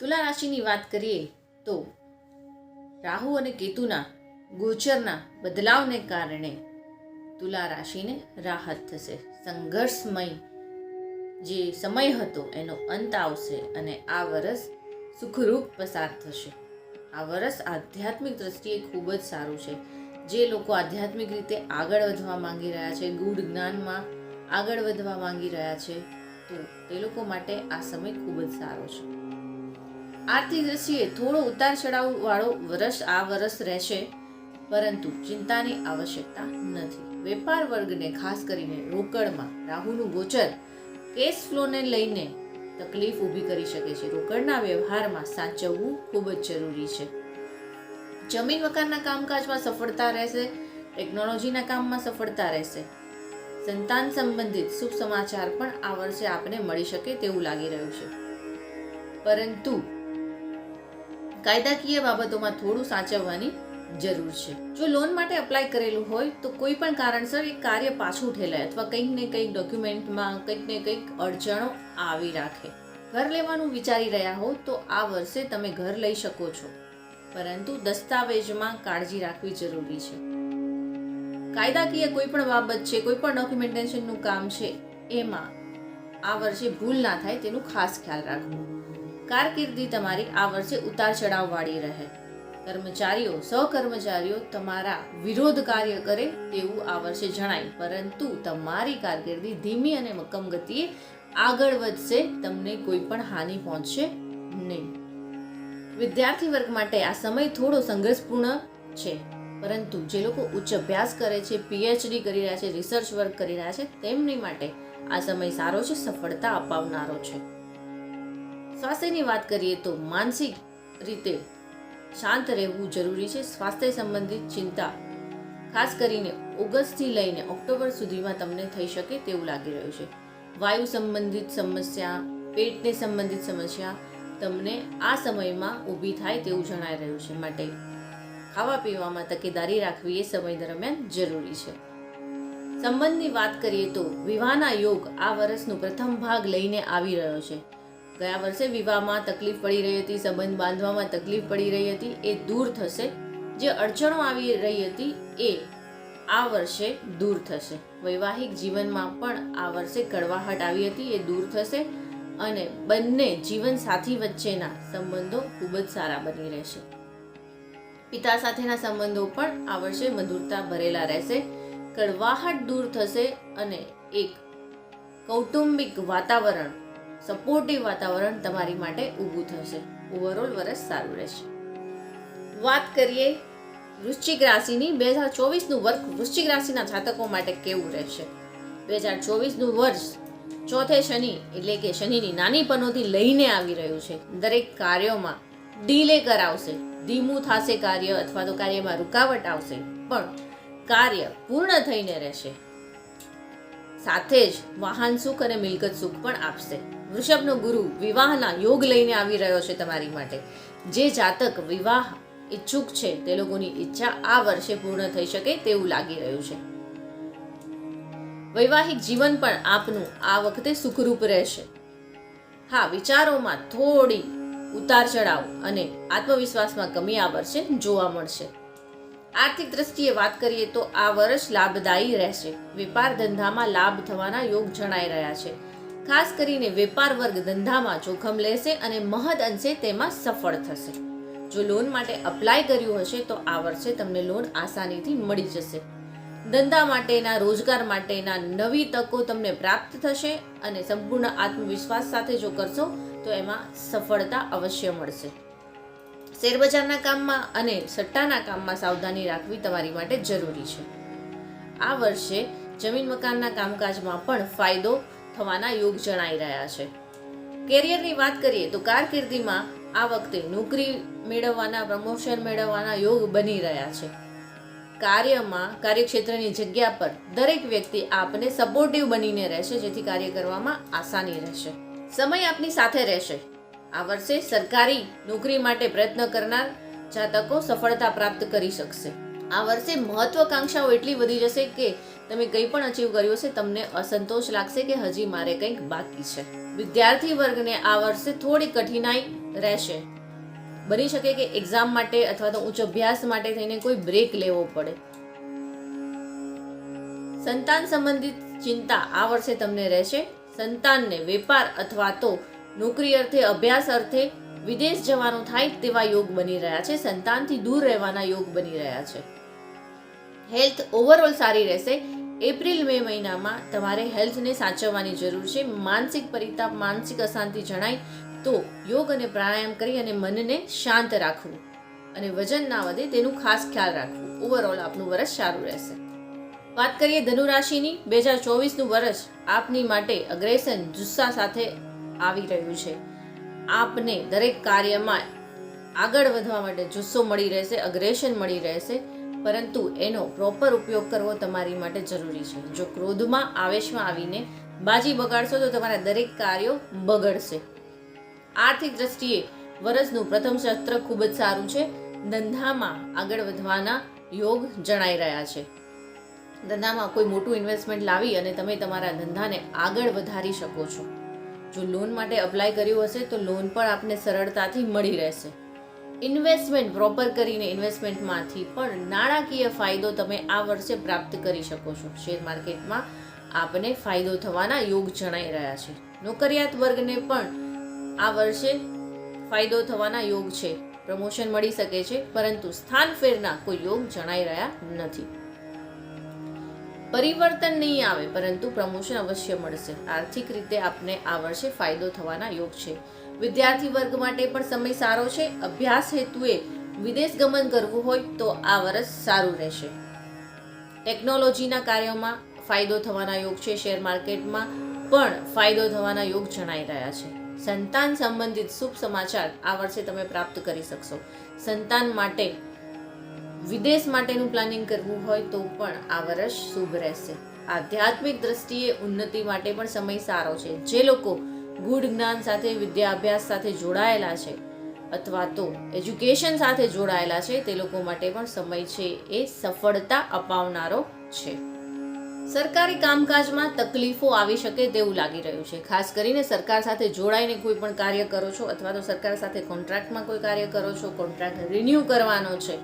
તુલા રાશિની વાત કરીએ તો રાહુ અને કેતુના ગોચરના બદલાવને કારણે તુલા રાશિને રાહત થશે. સંઘર્ષમય જે સમય હતો એનો અંત આવશે અને આ વરસ સુખરૂપ પસાર થશે. આ વરસ આધ્યાત્મિક દ્રષ્ટિએ ખૂબ જ સારું છે. જે લોકો આધ્યાત્મિક રીતે આગળ વધવા માંગી રહ્યા છે, ગૂઢ જ્ઞાનમાં આગળ વધવા માંગી રહ્યા છે, તો તે લોકો માટે આ સમય ખૂબ જ સારો છે. આર્થિક દ્રષ્ટિએ થોડો ઉતાર ચડાવ વાળો વર્ષ આ વર્ષ રહેશે, પરંતુ ચિંતાની આવશ્યકતા નથી. વેપાર વર્ગને ખાસ કરીને રોકડમાં રાહુનું ગોચર કેશ ફ્લોને લઈને તકલીફ ઊભી કરી શકે છે. રોકડના વ્યવહારમાં સાચવવું ખૂબ જ જરૂરી છે. જમીન મકાનના કામકાજમાં સફળતા રહેશે, ટેકનોલોજીના કામમાં સફળતા રહેશે. સંતાન સંબંધિત શુભ સમાચાર પણ આ વર્ષે આપને મળી શકે તેવું લાગી રહ્યું છે. પરંતુ કાયદાકીય બાબતોમાં થોડું સાચવવાની જરૂર છે. જો લોન માટે અપ્લાય કરેલું હોય, તો કોઈ પણ કારણસર એ કાર્ય પાછું ઠેલાય અથવા કંઈક ને કંઈક ડોક્યુમેન્ટમાં કંઈક ને કંઈક અડચણો આવી રાખે. ઘર લેવાનું વિચારી રહ્યા હો, તો આ વર્ષે તમે ઘર લઈ શકો છો. પરંતુ દસ્તાવેજમાં કાળજી રાખવી જરૂરી છે. કાયદાકીય કોઈ પણ બાબત છે, કોઈ પણ ડોક્યુમેન્ટેશનનું કામ છે, એમાં આ વર્ષે ભૂલ ના થાય તેનું ખાસ ખ્યાલ રાખવું. કારકિર્દી તમારી આ વર્ષે ઉતાર ચઢાવવાળી રહે. કર્મચારીઓ, સહકર્મચારીઓ તમારા વિરોધ કાર્ય કરે તેવું આ વર્ષે જણાય. પરંતુ તમારી કારકિર્દી ધીમી અને મક્કમ ગતિએ આગળ વધશે, તમને કોઈ પણ હાનિ પહોંચશે નહીં. વિદ્યાર્થી વર્ગ માટે આ સમય થોડો સંઘર્ષપૂર્ણ છે. પરંતુ જે લોકો ઉચ્ચ અભ્યાસ કરે છે પીએચડી કરી રહ્યા છે રિસર્ચ વર્ક કરી રહ્યા છે, તેમની માટે આ સમય સારો છે, સફળતા અપાવનારો છે. સ્વાસ્થ્યની વાત કરીએ તો માનસિક રીતે શાંત રહેવું જરૂરી છે. સ્વાસ્થ્ય સંબંધિત ચિંતા, ખાસ કરીને ઓગસ્ટથી લઈને ઓક્ટોબર સુધીમાં તમને થઈ શકે તેવું લાગી રહ્યું છે. વાયુ સંબંધિત સમસ્યા, પેટને સંબંધિત સમસ્યા તમને આ સમયમાં ઊભી થાય તેવું જણાઈ રહ્યું છે. માટે ખાવા પીવામાં તકેદારી રાખવી એ સમય દરમિયાન જરૂરી છે. સંબંધની વાત કરીએ તો વિવાહના યોગ આ વર્ષનો પ્રથમ ભાગ લઈને આવી રહ્યો છે. ગયા વર્ષે વિવાહમાં તકલીફ પડી રહી હતી, સંબંધ બાંધવામાં તકલીફ પડી રહી હતી, એ દૂર થશે. જે અડચણો આવી રહી હતી, એ આ વર્ષે દૂર થશે. વૈવાહિક જીવનમાં પણ આ વર્ષે કડવાહટ આવી હતી, એ દૂર થશે અને બંને જીવન સાથી વચ્ચેના સંબંધો ખૂબ જ સારા બની રહેશે. પિતા સાથેના સંબંધો પણ આ વર્ષે મધુરતા ભરેલા રહેશે. કડવાહટ દૂર થશે અને એક કૌટુંબિક વાતાવરણ સપોર્ટિવ વાતાવરણ તમારી માટે ઊભું થશે. ઓવરઓલ વર્ષ સારું રહેશે. વાત કરીએ વૃશ્ચિક રાશિની. બે હજાર ચોવીસનું વર્ષ વૃશ્ચિક રાશિના જાતકો માટે કેવું રહેશે? બે હજાર ચોવીસનું વર્ષ ચોથે શનિ, એટલે કે શનિની નાની પનોથી લઈને આવી રહ્યું છે. દરેક કાર્યોમાં ડીલે કરાવશે. ધીમું થશે કાર્ય અથવા તો કાર્યમાં રૂકાવટ આવશે. પણ કાર્ય પૂર્ણ થઈને રહેશે. સાથે જ વાહન સુખ અને મિલકત સુખ પણ આપશે. વૃષભનો ગુરુ વિવાહના યોગ લઈને આવી રહ્યો છે તમારી માટે. જે જાતક વિવાહ ઈચ્છુક છે તે લોકોની ઈચ્છા આ વર્ષે પૂર્ણ થઈ શકે તેવું લાગી રહ્યું છે. વૈવાહિક જીવન પણ આપનું આ વખતે સુખરૂપ રહેશે. હા, વિચારોમાં થોડી ઉતાર ચઢાવ અને આત્મવિશ્વાસમાં કમી આ વર્ષે જોવા મળશે. આર્થિક દ્રષ્ટિએ વાત કરીએ તો આ વર્ષ લાભદાયી રહેશે. વેપાર ધંધામાં લાભ થવાના યોગ જણાઈ રહ્યા છે. ખાસ કરીને વેપાર વર્ગ ધંધામાં જોખમ લેશે અને મહદ અંશે તેમાં સફળ થશે. જો લોન માટે અપ્લાય કર્યું હશે તો આ વર્ષે તમને લોન આસાનીથી મળી જશે. ધંધા માટેના, રોજગાર માટેના નવી તકો તમને પ્રાપ્ત થશે અને સંપૂર્ણ આત્મવિશ્વાસ સાથે જો કરશો તો એમાં સફળતા અવશ્ય મળશે. શેરબજારના કામમાં અને સટ્ટાના કામમાં સાવધાની રાખવી તમારી માટે જરૂરી છે. આ વર્ષે જમીન મકાનના કામકાજમાં પણ ફાયદો થવાના યોગ જણાઈ રહ્યા છે. કેરિયરની વાત કરીએ તો કારકિર્દીમાં આ વખતે નોકરી મેળવવાના, પ્રમોશન મેળવવાના યોગ બની રહ્યા છે. કાર્યમાં, કાર્યક્ષેત્રની જગ્યા પર દરેક વ્યક્તિ આપને સપોર્ટિવ બનીને રહેશે, જેથી કાર્ય કરવામાં આસાની રહેશે. સમય આપની સાથે રહેશે. આ વર્ષે સરકારી નોકરી માટે પ્રયત્ન કરનાર જાતકો સફળતા પ્રાપ્ત કરી શકશે. આ વર્ષે મહત્વાકાંક્ષાઓ એટલી વધી જશે કે તમે કંઈ પણ અચીવ કર્યું છે તમને અસંતોષ લાગશે કે હજી મારે કંઈક બાકી છે. વિદ્યાર્થી વર્ગને આ વર્ષે થોડી કઠિનાઈ રહેશે. બની શકે કે એક્ઝામ માટે અથવા તો ઉચ્ચ અભ્યાસ માટે થઈને કોઈ બ્રેક લેવો પડે. સંતાન સંબંધિત ચિંતા આ વર્ષે તમને રહેશે. સંતાનને વેપાર અથવા તો નોકરી અર્થે, અભ્યાસ અર્થે વિદેશ જવાનું થાય તેવા યોગ બની રહ્યા છે. સંતાનથી દૂર રહેવાના યોગ બની રહ્યા છે. હેલ્થ ઓવરઓલ સારી રહેશે. એપ્રિલ મે મહિનામાં તમારે હેલ્થને સાચવવાની જરૂર છે. માનસિક પરિતાપ, માનસિક અશાંતિ જણાય તો યોગ અને પ્રાણાયામ કરી અને મનને શાંત રાખવું અને વજન ના વધે તેનું ખાસ ખ્યાલ રાખવું. ઓવરઓલ આપનું વર્ષ સારું રહેશે. વાત કરીએ ધનુ રાશિની. બે હજાર ચોવીસનું વર્ષ આપની માટે અગ્રેસન, જુસ્સા સાથે આવી રહ્યું છે. આપને દરેક કાર્યમાં આગળ વધવા માટે જુસ્સો મળી રહેશે અગ્રેશન મળી રહેશે. પરંતુ એનો પ્રોપર ઉપયોગ કરવો તમારી માટે જરૂરી છે. જો ક્રોધમાં, આવેશમાં આવીને બાજી બગાડશો તો તમારા દરેક કાર્યો બગડશે. આર્થિક દ્રષ્ટિએ વર્ષનું પ્રથમ સત્ર ખૂબ જ સારું છે. ધંધામાં આગળ વધવાના યોગ જણાઈ રહ્યા છે. ધંધામાં કોઈ મોટું ઇન્વેસ્ટમેન્ટ લાવી અને તમે તમારા ધંધાને આગળ વધારી શકો છો. જો લોન માટે અપ્લાય કર્યું હશે તો લોન પણ આપને સરળતાથી મળી રહેશે. ઇન્વેસ્ટમેન્ટ પ્રોપર કરીને ઇન્વેસ્ટમેન્ટમાંથી પણ નાણાકીય ફાયદો તમે આ વર્ષે પ્રાપ્ત કરી શકો છો. શેર માર્કેટમાં આપને ફાયદો થવાના યોગ જણાઈ રહ્યા છે. નોકરિયાત વર્ગને પણ આ વર્ષે ફાયદો થવાના યોગ છે. પ્રમોશન મળી શકે છે, પરંતુ સ્થાન ફેરના કોઈ યોગ જણાઈ રહ્યા નથી. પરિવર્તન નહીં આવે, પરંતુ પ્રમોશન અવશ્ય મળશે. આર્થિક રીતે આપને આ વર્ષે ફાયદો થવાના યોગ છે. વિદ્યાર્થી વર્ગ માટે પણ સમય સારો છે. અભ્યાસ હેતુએ વિદેશ ગમન કરવું હોય તો આ વર્ષ સારું રહેશે. ટેકનોલોજીના કાર્યોમાં ફાયદો થવાના યોગ છે. શેર માર્કેટમાં પણ ફાયદો થવાના યોગ જણાઈ રહ્યા છે. સંતાન સંબંધિત શુભ સમાચાર આ વર્ષે તમે પ્રાપ્ત કરી શકશો. સંતાન માટે, વિદેશ માટેનું પ્લાનિંગ કરવું હોય તો પણ આ વર્ષ શુભ રહેશે. આધ્યાત્મિક દ્રષ્ટિએ ઉન્નતિ માટે પણ સમય સારો છે. જે લોકો ગુઢ જ્ઞાન સાથે, વિદ્યાભ્યાસ સાથે જોડાયેલા છે અથવા તો એજ્યુકેશન સાથે જોડાયેલા છે, તે લોકો માટે પણ સમય છે એ સફળતા અપાવનારો છે. સરકારી કામકાજમાં તકલીફો આવી શકે તેવું લાગી રહ્યું છે. ખાસ કરીને સરકાર સાથે જોડાઈને કોઈ પણ કાર્ય કરો છો અથવા તો સરકાર સાથે કોન્ટ્રાક્ટમાં કોઈ કાર્ય કરો છો, કોન્ટ્રાક્ટ રિન્યૂ કરવાનો છે,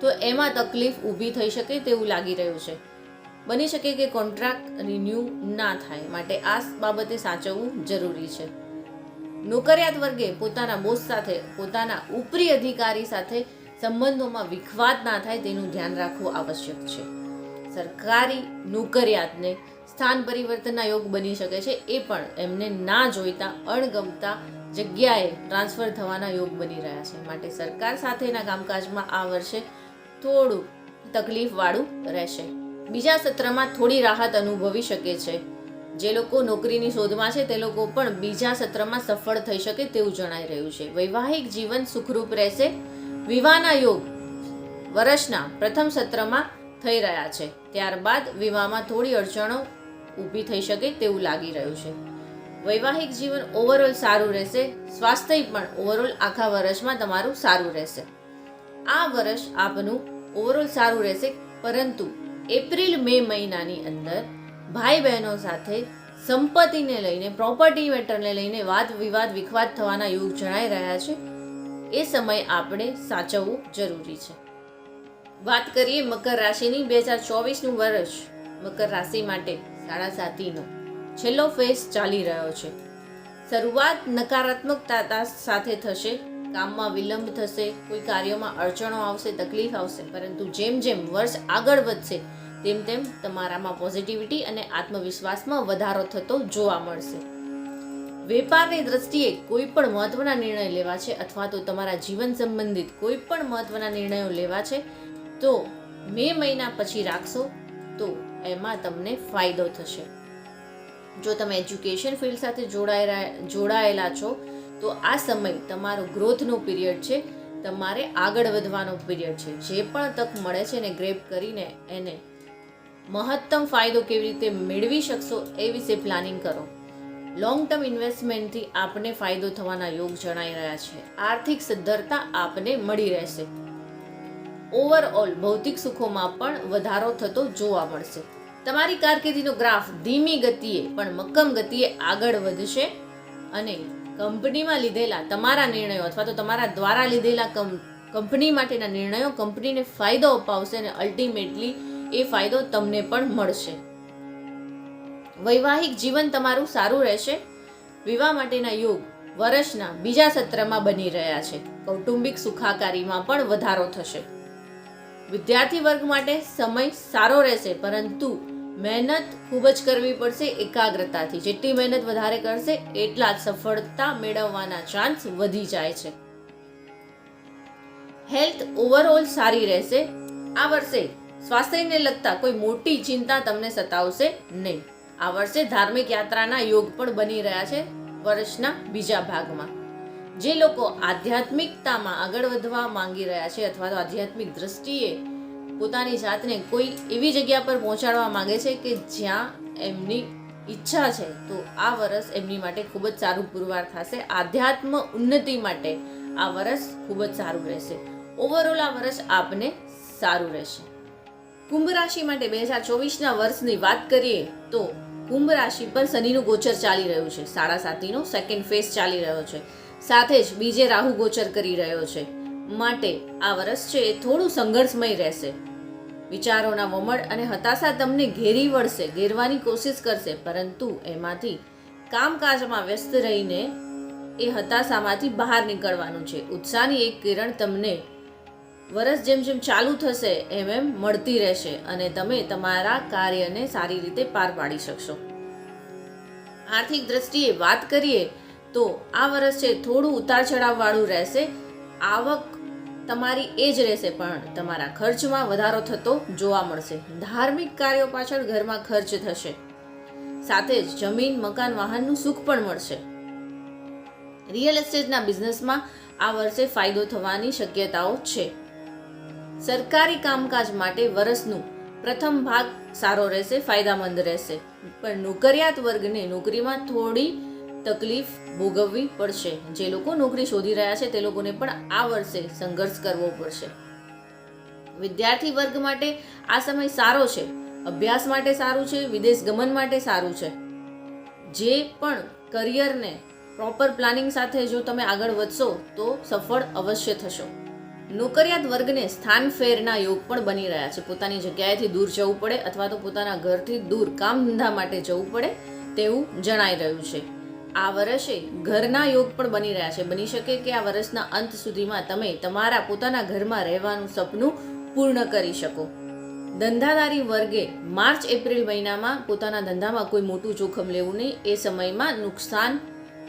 તો એમાં તકલીફ ઊભી થઈ શકે તેવું લાગી રહ્યું છે. બની શકે કે કોન્ટ્રાક્ટ રિન્યૂ ના થાય માટે આ બાબતે સાચવવું જરૂરી છે. નોકરિયાત વર્ગે પોતાના બોસ સાથે, પોતાના ઉપરી અધિકારી સાથે સંબંધોમાં વિખવાદ ના થાય તેનું ધ્યાન રાખવું આવશ્યક છે. સરકારી નોકરિયાતને સ્થાન પરિવર્તનના યોગ બની શકે છે એ પણ એમને ના જોઈતા અણગમતા જગ્યાએ ટ્રાન્સફર થવાના યોગ બની રહ્યા છે. માટે સરકાર સાથેના કામકાજમાં આ વર્ષે થોડું તકલીફવાળું રહેશે. બીજા સત્રમાં થોડી રાહત અનુભવી શકે છે. જે લોકો નોકરીની શોધમાં છે, તે લોકો પણ બીજા સત્રમાં સફળ થઈ શકે તેવું જણાઈ રહ્યું છે. વૈવાહિક જીવન સુખરૂપ રહેશે. વિવાહના યોગ વર્ષના પ્રથમ સત્રમાં થઈ રહ્યા છે. ત્યારબાદ વિવાહમાં થોડી અડચણો ઊભી થઈ શકે તેવું લાગી રહ્યું છે. વૈવાહિક જીવન ઓવરઓલ સારું રહેશે. સ્વાસ્થ્ય પણ ઓવરઓલ આખા વર્ષમાં તમારું સારું રહેશે. આ વર્ષ આપનું ઓવરઓલ સારું રહેશે, પરંતુ એપ્રિલ મે મહિનાની અંદર ભાઈ બહેનો સાથે સંપત્તિને લઈને પ્રોપર્ટી મેટરને લઈને વાદ વિવાદ, વિખવાદ થવાના યુગ જણાઈ રહ્યા છે. એ સમય આપણે સાચવવું જરૂરી છે. વાત કરીએ મકર રાશિની, બે હજાર ચોવીસનું વર્ષ. મકર રાશિ માટે સાડા સાતીનો છેલ્લો ફેસ ચાલી રહ્યો છે. શરૂઆત નકારાત્મકતા સાથે થશે. કામમાં વિલંબ થશે, કોઈ કાર્યોમાં અડચણો આવશે, તકલીફ આવશે, પરંતુ જેમ જેમ વર્ષ આગળ વધશે, તેમ તેમ તમારામાં પોઝિટિવિટી અને આત્મવિશ્વાસમાં વધારો થતો જોવા મળશે. વેપારની દ્રષ્ટિએ કોઈ પણ મહત્વના નિર્ણય લેવા છે અથવા તો તમારા જીવન સંબંધિત કોઈ પણ મહત્વના નિર્ણયો લેવા છે, તો મે મહિના પછી રાખશો, તો એમાં તમને ફાયદો થશે. જો તમે એજ્યુકેશન ફિલ્ડ સાથે જોડાયેલા જોડાયેલા છો તો આ સમય તમારો ગ્રોથનો પીરિયડ છે, તમારે આગળ વધવાનો પીરિયડ છે. જે પણ તક મળે છે ને ગ્રેપ કરીને એને મહત્તમ ફાયદો કેવી રીતે મેળવી શકશો એ વિશે પ્લાનિંગ કરો. લોંગ ટર્મ ઇન્વેસ્ટમેન્ટથી આપને ફાયદો થવાના યોગ જણાઈ રહ્યા છે. આર્થિક સદ્ધરતા આપને મળી રહેશે. ઓવરઓલ ભૌતિક સુખોમાં પણ વધારો થતો જોવા મળશે. તમારી કારકિર્દીનો ગ્રાફ ધીમી ગતિએ પણ મક્કમ ગતિએ આગળ વધશે અને કંપનીમાં લીધેલા તમારા નિર્ણયો અથવા તો તમારા દ્વારા લીધેલા કંપની માટેના નિર્ણયો કંપનીને ફાયદો અપાવશે અને અલ્ટિમેટલી એ ફાયદો તમને પણ મળશે. વૈવાહિક જીવન તમારું સારું રહેશે. વિવાહ માટેના યોગ વર્ષના બીજા સત્રમાં બની રહ્યા છે. કૌટુંબિક સુખાકારીમાં પણ વધારો થશે. વિદ્યાર્થી વર્ગ માટે સમય સારો રહેશે, પરંતુ મહેનત ખૂબ જ કરવી પડશે એકાગ્રતાથી. જેટલી મહેનત વધારે કરશે, એટલા જ સફળતા મેળવવાના ચાન્સ વધી જાય છે. હેલ્થ ઓવરઓલ સારી રહેશે. આ વર્ષે સ્વાસ્થ્યને લગતા કોઈ મોટી ચિંતા તમને સતાવશે નહીં. આ વર્ષે ધાર્મિક યાત્રાના યોગ પણ બની રહ્યા છે વર્ષના બીજા ભાગમાં. જે લોકો આધ્યાત્મિકતામાં આગળ વધવા માંગી રહ્યા છે અથવા તો આધ્યાત્મિક દ્રષ્ટિએ પોતાની જાતને કોઈ એવી જગ્યા પર પહોંચાડવા માંગે છે કે જ્યાં એમની ઈચ્છા છે, તો આ વર્ષ એમની માટે ખૂબ જ સારું પુરવાર થશે. આધ્યાત્મ ઉન્નતિ માટે આ વર્ષ ખૂબ જ સારું રહેશે. ઓવરઓલ આ વર્ષ આપને સારું રહેશે. કુંભ રાશિ માટે બે હજાર ચોવીસના વર્ષની વાત કરીએ, તો કુંભ રાશિ પર શનિનું ગોચર ચાલી રહ્યું છે. સાડા સાતીનો સેકન્ડ ફેઝ ચાલી રહ્યો છે. સાથે જ બીજે રાહુ ગોચર કરી રહ્યો છે. માટે આ વર્ષ છે એ થોડું સંઘર્ષમય રહેશે. વિચારોના વમળ અને હતાશા તમને ઘેરી વળશે, ઘેરવાની કોશિશ કરશે, પરંતુ એમાંથી કામકાજમાં વ્યસ્ત રહીને એ હતાશામાંથી બહાર નીકળવાનું છે. ઉત્સાહની એક કિરણ તમને વરસ જેમ જેમ ચાલુ થશે, એમ એમ મળતી રહેશે અને તમે તમારા કાર્યને સારી રીતે પાર પાડી શકશો. આર્થિક દ્રષ્ટિએ વાત કરીએ તો આ વર્ષે થોડું ઉતાર ચઢાવવાળું રહેશે. આવક તમારી એ રહેશે, પણ તમારા ખર્ચમાં વધારો થતો જોવા મળશે. ધાર્મિક કાર્યો પાછળ ઘરમાં ખર્ચ થશે. સાથે જ જમીન, મકાન, વાહનનું સુખ પણ મળશે. રિયલ એસ્ટેટના બિઝનેસમાં આ વર્ષે ફાયદો થવાની શક્યતાઓ છે. સરકારી કામકાજ માટે વર્ષનું પ્રથમ ભાગ સારો રહેશે, ફાયદામંદ રહેશે. પણ નોકરિયાત વર્ગને નોકરીમાં થોડી તકલીફ ભોગવવી પડશે. જે લોકો નોકરી શોધી રહ્યા છે, તે લોકોને પણ આ વર્ષે સંઘર્ષ કરવો પડશે. વિદ્યાર્થી વર્ગ માટે આ સમય સારો છે. અભ્યાસ માટે સારું છે, વિદેશ ગમન માટે સારું છે. જે પણ કરિયરને પ્રોપર પ્લાનિંગ સાથે જો તમે આગળ વધશો, તો સફળ અવશ્ય થશો. નોકરિયાત વર્ગને સ્થાન ફેરના યોગ પણ બની રહ્યા છે. પોતાની જગ્યાએથી દૂર જવું પડે અથવા તો પોતાના ઘરથી દૂર કામ ધંધા માટે જવું પડે, તેવું જણાઈ રહ્યું છે. આ વર્ષે ઘરના યોગ પણ બની રહ્યા છે. બની શકે કે આ વર્ષના અંત સુધીમાં તમે તમારા પોતાના ઘરમાં રહેવાનું સપનું પૂર્ણ કરી શકો. ધંધાદારી વર્ગે માર્ચ, એપ્રિલ મહિનામાં પોતાના ધંધામાં કોઈ મોટું જોખમ લેવું નહીં. એ સમયમાં નુકસાન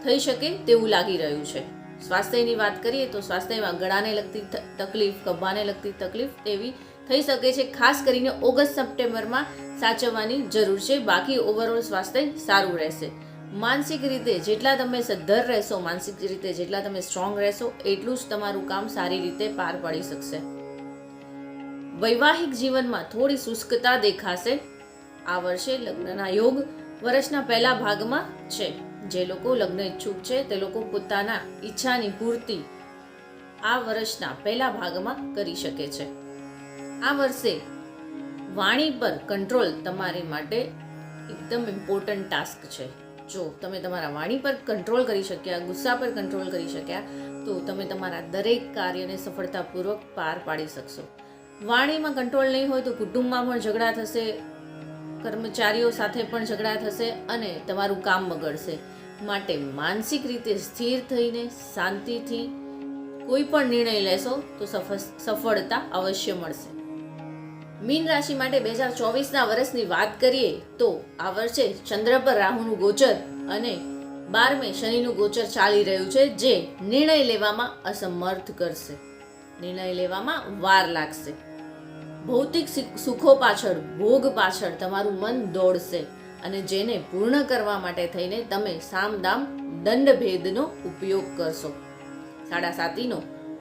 થઈ શકે તેવું લાગી રહ્યું છે. સ્વાસ્થ્યની વાત કરીએ તો સ્વાસ્થ્યમાં ગળાને લગતી તકલીફ કબ્બાને લગતી તકલીફ તેવી થઈ શકે છે. ખાસ કરીને ઓગસ્ટ, સપ્ટેમ્બરમાં સાચવવાની જરૂર છે. બાકી ઓવરઓલ સ્વાસ્થ્ય સારું રહેશે. માનસિક રીતે જેટલા તમે સદ્ધર રહેશો, માનસિક રીતે જેટલા તમે સ્ટ્રોંગ રહેશો, એટલું જ તમારું કામ સારી રીતે પાર પાડી શકશે. વૈવાહિક જીવનમાં થોડી શુષ્કતા દેખાશે. આ વર્ષે લગ્નના યોગ વર્ષના પહેલા ભાગમાં છે. જે લોકો લગ્ન ઈચ્છુક છે, તે લોકો પોતાના ઈચ્છાની પૂર્તિ આ વર્ષના પહેલા ભાગમાં કરી શકે છે. આ વર્ષે વાણી પર કંટ્રોલ તમારી માટે એકદમ ઇમ્પોર્ટન્ટ ટાસ્ક છે. જો તમે તમારા વાણી પર કંટ્રોલ કરી શક્યા, ગુસ્સા પર કંટ્રોલ કરી શક્યા, તો તમે તમારા દરેક કાર્યને સફળતાપૂર્વક પાર પાડી શકશો. વાણીમાં કંટ્રોલ નહીં હોય તો કુટુંબમાં પણ ઝઘડા થશે, કર્મચારીઓ સાથે પણ ઝઘડા થશે અને તમારું કામ બગડશે. માટે માનસિક રીતે સ્થિર થઈને શાંતિથી કોઈ પણ નિર્ણય લેશો તો સફ- સફળતા અવશ્ય મળશે. મીન રાશિ માટે બે હજાર ચોવીસના વર્ષની વાત કરીએ તો આ વર્ષે ચંદ્ર પર રાહુનું ગોચર અને બારમે શનિનું ગોચર ચાલી રહ્યું છે, જે નિર્ણય લેવામાં અસમર્થ કરશે. નિર્ણય લેવામાં વાર લાગશે. ભૌતિક સુખો પાછળ, ભોગ પાછળ તમારું મન દોડશે અને જેને પૂર્ણ કરવા માટે થઈને તમે સામદામ દંડભેદનો ઉપયોગ કરશો. સાડા સાતીનો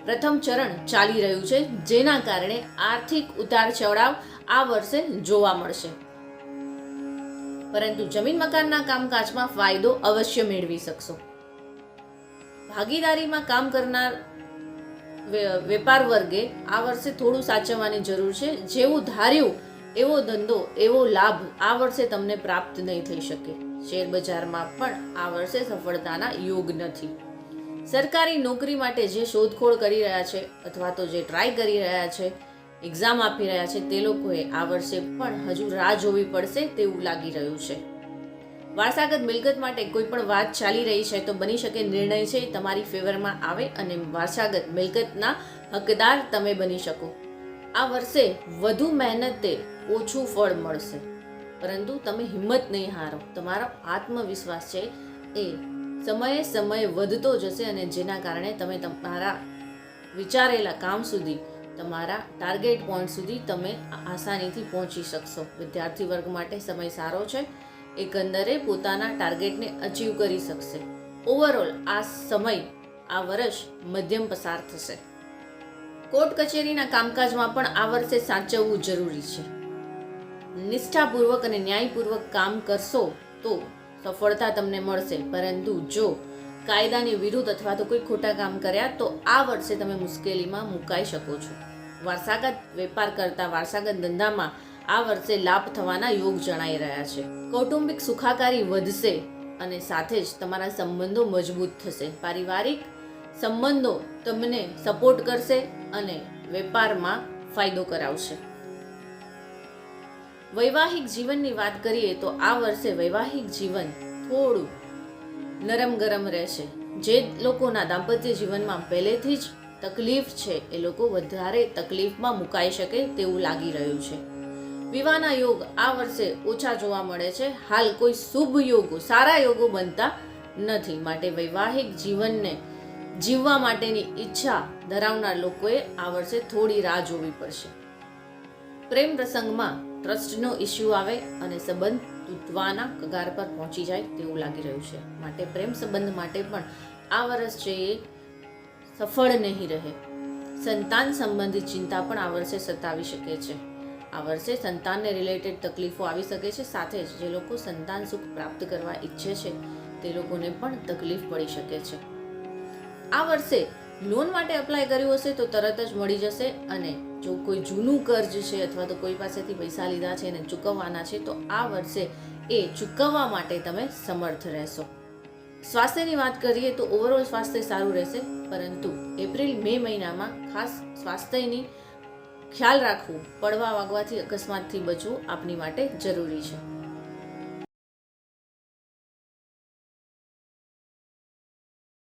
પ્રથમ ચરણ ચાલી રહ્યું છે, જેના કારણે આર્થિક ઉતાર ચઢાવ આ વર્ષે જોવા મળશે. પરંતુ જમીન મકાનના કામકાજમાં ફાયદો અવશ્ય મેળવી શકશો. ભાગીદારીમાં કામ કરનાર વેપાર વર્ગે આ વર્ષે થોડું સાચવવાની જરૂર છે, જેવું ધાર્યું એવો ધંધો, એવો લાભ આ વર્ષે તમને પ્રાપ્ત નહીં થઈ શકે. શેર બજારમાં પણ આ વર્ષે સફળતાના યોગ નથી. સરકારી નોકરી માટે જે શોધખોળ કરી રહ્યા છે અથવા તો જે ટ્રાય કરી રહ્યા છે એક્ઝામ આપી રહ્યા છે, તે લોકોએ આ વર્ષે પણ હજુ રાહ જોવી પડશે તેવું લાગી રહ્યું છે. વારસાગત મિલકત માટે કોઈ પણ વાત ચાલી રહી છે તો બની શકે નિર્ણય છે તમારી ફેવરમાં આવે અને વારસાગત મિલકતના હકદાર તમે બની શકો. આ વર્ષે વધુ મહેનતે ઓછું ફળ મળશે. પરંતુ તમે હિંમત નહીં હારો. તમારો આત્મવિશ્વાસ છે એ સમયે સમયે વધતો જશે અને જેના કારણે તમે તમારા વિચારેલા કામ સુધી, તમારા ટાર્ગેટ પોઈન્ટ સુધી તમે આસાનીથી પહોંચી શકશો. વિદ્યાર્થી વર્ગ માટે સમય સારો છે. એકંદરે પોતાના ટાર્ગેટને અચીવ કરી શકશે. ઓવરઓલ આ સમય, આ વર્ષ મધ્યમ પસાર થશે. કોર્ટ કચેરીના કામકાજમાં પણ આ વર્ષે સાચવવું જરૂરી છે. નિષ્ઠાપૂર્વક અને ન્યાયપૂર્વક કામ કરશો તો સફળતા તમને મળશે. પરંતુ જો કાયદાની વિરુદ્ધ અથવા તો કોઈ ખોટા કામ કર્યા, તો આ વર્ષે તમે મુશ્કેલીમાં મુકાઈ શકો છો. વારસાગત વેપાર કરતા વારસાગત ધંધામાં આ વર્ષે લાભ થવાના યોગ જણાઈ રહ્યા છે. કૌટુંબિક સુખાકારી વધશે અને સાથે જ તમારા સંબંધો મજબૂત થશે. પારિવારિક સંબંધો તમને સપોર્ટ કરશે અને વેપારમાં ફાયદો કરાવશે. વૈવાહિક જીવનની વાત કરીએ તો આ વર્ષે વૈવાહિક જીવન થોડું નરમ ગરમ રહેશે. જે લોકોના દાંપત્ય જીવનમાં પહેલેથી જ તકલીફ છે, એ લોકો વધારે તકલીફમાં મુકાઈ શકે તેવું લાગી રહ્યું છે. વિવાહના યોગ આ વર્ષે ઓછા જોવા મળે છે. હાલ કોઈ શુભ યોગો, સારા યોગો બનતા નથી. માટે વૈવાહિક જીવનને જીવવા માટેની ઈચ્છા ધરાવનાર લોકોએ આ વર્ષે થોડી રાહ જોવી પડશે. પ્રેમ પ્રસંગમાં ટ્રસ્ટનો ઇસ્યુ આવે અને સંબંધ તૂટવાના કગાર પર પહોંચી જાય તેવું લાગી રહ્યું છે. માટે પ્રેમ સંબંધ માટે પણ આ વર્ષ છે એ સફળ નહીં રહે. સંતાન સંબંધિત ચિંતા પણ આ વર્ષે સતાવી શકે છે. આ વર્ષે સંતાનને રિલેટેડ તકલીફો આવી શકે છે. સાથે જ જે લોકો સંતાન સુખ પ્રાપ્ત કરવા ઈચ્છે છે, તે લોકોને પણ તકલીફ પડી શકે છે. આ વર્ષે લોન માટે અપ્લાય કર્યું હશે તો તરત જ મળી જશે અને જો કોઈ જૂનું કર્જ છે અથવા તો કોઈ પાસેથી પૈસા લીધા છે અને ચૂકવવાના છે, તો આ વર્ષે એ ચૂકવવા માટે તમે સમર્થ રહેશો. સ્વાસ્થ્યની વાત કરીએ તો ઓવરઓલ સ્વાસ્થ્ય સારું રહેશે, પરંતુ એપ્રિલ, મે મહિનામાં ખાસ સ્વાસ્થ્યની ખ્યાલ રાખવું, પડવા વાગવાથી અકસ્માતથી બચવું આપની માટે જરૂરી છે.